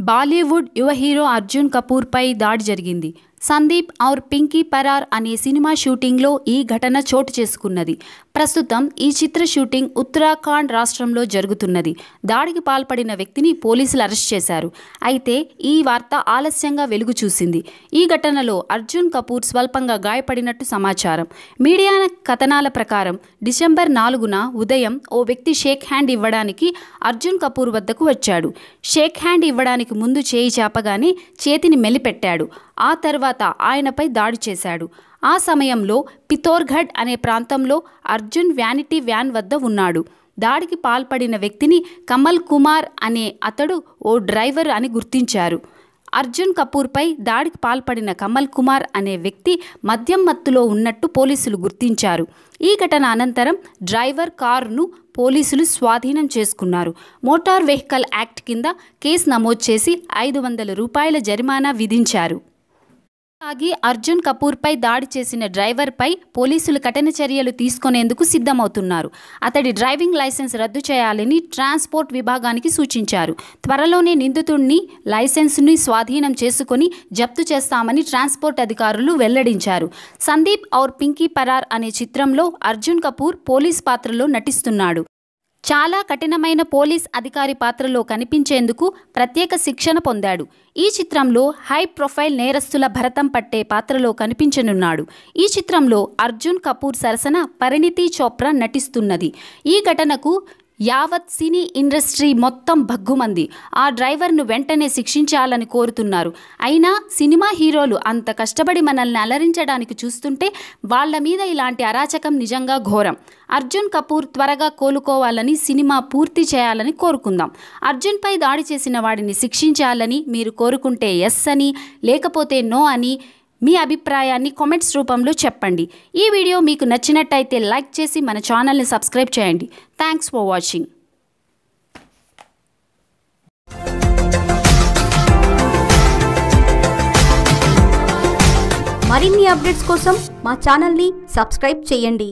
బాలీవుడ్ యువ హీరో అర్జున్ కపూర్పై దాడి జరిగింది. సందీప్ ఔర్ పింకీ పరార్ అనే సినిమా షూటింగ్లో ఈ ఘటన చోటు చేసుకున్నది. ప్రస్తుతం ఈ చిత్ర షూటింగ్ ఉత్తరాఖండ్ రాష్ట్రంలో జరుగుతున్నది. దాడికి పాల్పడిన వ్యక్తిని పోలీసులు అరెస్ట్ చేశారు. అయితే ఈ వార్త ఆలస్యంగా వెలుగు చూసింది. ఈ ఘటనలో అర్జున్ కపూర్ స్వల్పంగా గాయపడినట్టు సమాచారం. మీడియా కథనాల ప్రకారం డిసెంబర్ నాలుగున ఉదయం ఓ వ్యక్తి షేక్ హ్యాండ్ ఇవ్వడానికి అర్జున్ కపూర్ వద్దకు వచ్చాడు. షేక్ హ్యాండ్ ఇవ్వడానికి ముందు చేయి చాపగానే చేతిని మెలిపెట్టాడు. ఆ తర్వాత ఆయనపై దాడి చేశాడు. ఆ సమయంలో పితోర్ఘడ్ అనే ప్రాంతంలో అర్జున్ వ్యానిటీ వ్యాన్ వద్ద ఉన్నాడు. దాడికి పాల్పడిన వ్యక్తిని కమల్ కుమార్ అనే అతడు ఓ డ్రైవర్ అని గుర్తించారు. అర్జున్ కపూర్పై దాడికి పాల్పడిన కమల్ కుమార్ అనే వ్యక్తి మద్యం మత్తులో ఉన్నట్టు పోలీసులు గుర్తించారు. ఈ ఘటన అనంతరం డ్రైవర్ కారును పోలీసులు స్వాధీనం చేసుకున్నారు. మోటార్ వెహికల్ యాక్ట్ కింద కేసు నమోదు చేసి ఐదు వందల రూపాయల జరిమానా విధించారు. ఆగి అర్జున్ కపూర్పై దాడి చేసిన డ్రైవర్పై పోలీసులు కఠిన చర్యలు తీసుకునేందుకు సిద్ధమవుతున్నారు. అతడి డ్రైవింగ్ లైసెన్స్ రద్దు చేయాలని ట్రాన్స్పోర్ట్ విభాగానికి సూచించారు. త్వరలోనే నిందితుడిని లైసెన్స్ని స్వాధీనం చేసుకుని జప్తు చేస్తామని ట్రాన్స్పోర్ట్ అధికారులు వెల్లడించారు. సందీప్ ఔర్ పింకీ పరార్ అనే చిత్రంలో అర్జున్ కపూర్ పోలీస్ పాత్రలో నటిస్తున్నాడు. చాలా కఠినమైన పోలీస్ అధికారి పాత్రలో కనిపించేందుకు ప్రత్యేక శిక్షణ పొందాడు. ఈ చిత్రంలో హై ప్రొఫైల్ నేరస్తుల భరతం పట్టే పాత్రలో కనిపించనున్నాడు. ఈ చిత్రంలో అర్జున్ కపూర్ సరసన పరిణితి చోప్రా నటిస్తున్నది. ఈ ఘటనకు యావత్ సినీ ఇండస్ట్రీ మొత్తం భగ్గుమంది. ఆ డ్రైవర్ను వెంటనే శిక్షించాలని కోరుతున్నారు. అయినా సినిమా హీరోలు అంత కష్టపడి మనల్ని అలరించడానికి చూస్తుంటే వాళ్ళ మీద ఇలాంటి అరాచకం నిజంగా ఘోరం. అర్జున్ కపూర్ త్వరగా కోలుకోవాలని సినిమా పూర్తి చేయాలని కోరుకుందాం. అర్జున్పై దాడి చేసిన వాడిని శిక్షించాలని మీరు కోరుకుంటే ఎస్ అని లేకపోతే నో అని మీ అభిప్రాయాన్ని కామెంట్స్ రూపంలో చెప్పండి. ఈ వీడియో మీకు నచ్చినట్టయితే లైక్ చేసి మన ఛానల్ని సబ్స్క్రైబ్ చేయండి. థ్యాంక్స్ ఫర్ వాచింగ్ మరిన్ని అప్డేట్స్ కోసం మా ఛానల్ని సబ్స్క్రైబ్ చేయండి.